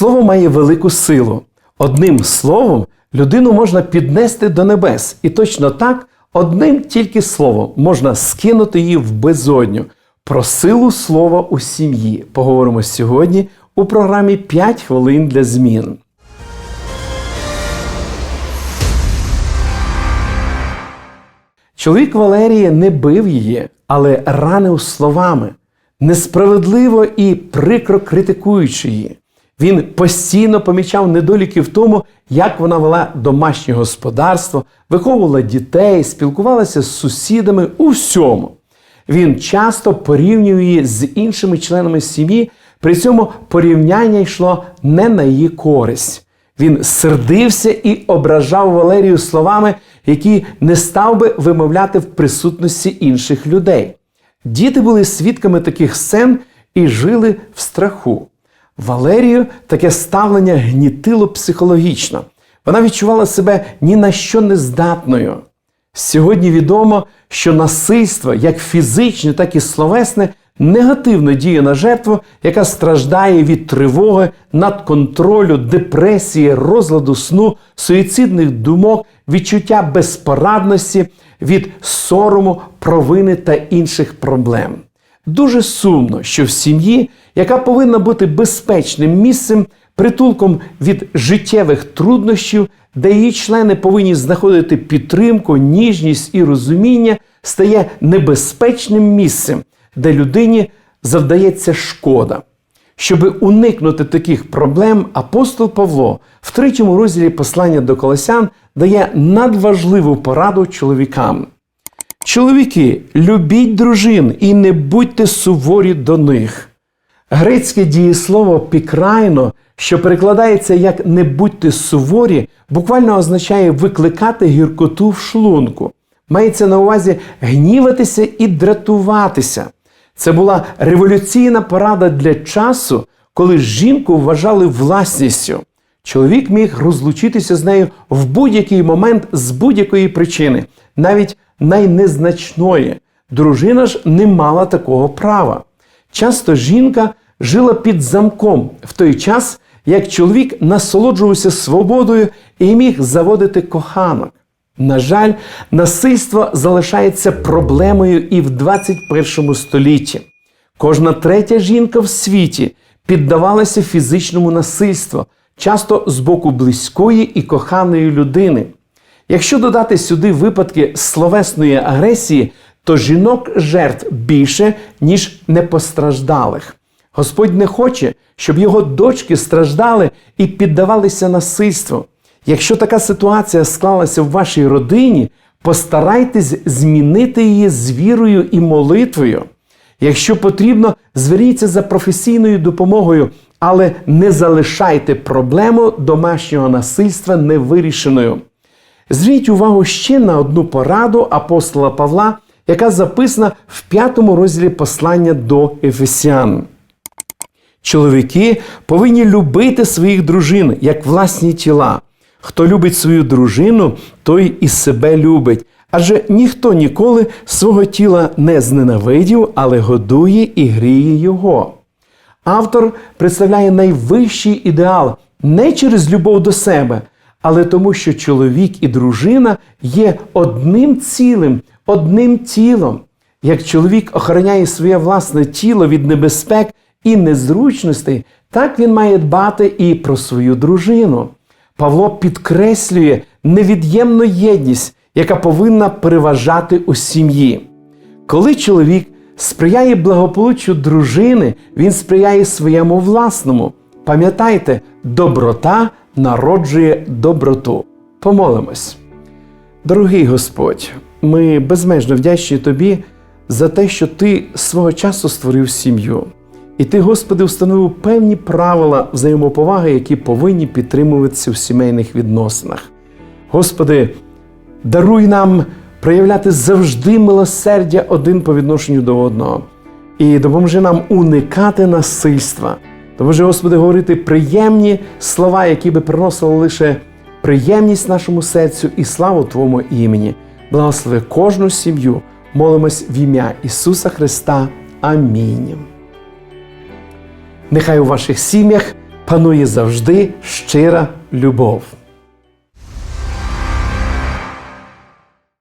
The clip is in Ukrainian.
Слово має велику силу. Одним словом людину можна піднести до небес. І точно так, одним тільки словом можна скинути її в безодню. Про силу слова у сім'ї поговоримо сьогодні у програмі «5 хвилин для змін. Чоловік Валерії не бив її, але ранив словами, несправедливо і прикро критикуючи її. Він постійно помічав недоліки в тому, як вона вела домашнє господарство, виховувала дітей, спілкувалася з сусідами у всьому. Він часто порівнює її з іншими членами сім'ї, при цьому порівняння йшло не на її користь. Він сердився і ображав Валерію словами, які не став би вимовляти в присутності інших людей. Діти були свідками таких сцен і жили в страху. Валерію таке ставлення гнітило психологічно. Вона відчувала себе ні на що не здатною. Сьогодні відомо, що насильство, як фізичне, так і словесне, негативно діє на жертву, яка страждає від тривоги, надконтролю, депресії, розладу сну, суїцидних думок, відчуття безпорадності, від сорому, провини та інших проблем. Дуже сумно, що в сім'ї, яка повинна бути безпечним місцем, притулком від життєвих труднощів, де її члени повинні знаходити підтримку, ніжність і розуміння, стає небезпечним місцем, де людині завдається шкода. Щоби уникнути таких проблем, апостол Павло в третьому розділі послання до Колосян дає надважливу пораду чоловікам. Чоловіки, любіть дружин і не будьте суворі до них. Грецьке дієслово пікрайно, що перекладається як не будьте суворі, буквально означає викликати гіркоту в шлунку. Мається на увазі гніватися і дратуватися. Це була революційна порада для часу, коли жінку вважали власністю. Чоловік міг розлучитися з нею в будь-який момент з будь-якої причини, навіть найнезначної. Дружина ж не мала такого права. Часто жінка жила під замком в той час, як чоловік насолоджувався свободою і міг заводити коханок. На жаль, насильство залишається проблемою і в 21 столітті. Кожна третя жінка в світі піддавалася фізичному насильству, часто з боку близької і коханої людини. Якщо додати сюди випадки словесної агресії, то жінок жертв більше, ніж непостраждалих. Господь не хоче, щоб його дочки страждали і піддавалися насильству. Якщо така ситуація склалася в вашій родині, постарайтесь змінити її з вірою і молитвою. Якщо потрібно, зверніться за професійною допомогою, але не залишайте проблему домашнього насильства невирішеною. Зверніть увагу ще на одну пораду апостола Павла, яка записана в п'ятому розділі послання до Ефесян. Чоловіки повинні любити своїх дружин як власні тіла. Хто любить свою дружину, той і себе любить. Адже ніхто ніколи свого тіла не зненавидів, але годує і гріє його. Автор представляє найвищий ідеал не через любов до себе, але тому, що чоловік і дружина є одним цілим, одним тілом. Як чоловік охороняє своє власне тіло від небезпек і незручностей, так він має дбати і про свою дружину. Павло підкреслює невід'ємну єдність, яка повинна переважати у сім'ї. Коли чоловік сприяє благополуччю дружини, він сприяє своєму власному. Пам'ятайте, доброта народжує доброту. Помолимось. Дорогий Господь, ми безмежно вдячні Тобі за те, що Ти свого часу створив сім'ю. І ти, Господи, встановив певні правила взаємоповаги, які повинні підтримуватися в сімейних відносинах. Господи, даруй нам проявляти завжди милосердя один по відношенню до одного. І допоможи нам уникати насильства. Допоможи, Господи, говорити приємні слова, які би приносили лише приємність нашому серцю і славу Твоєму імені. Благослови кожну сім'ю. Молимось в ім'я Ісуса Христа. Амінь. Нехай у ваших сім'ях панує завжди щира любов.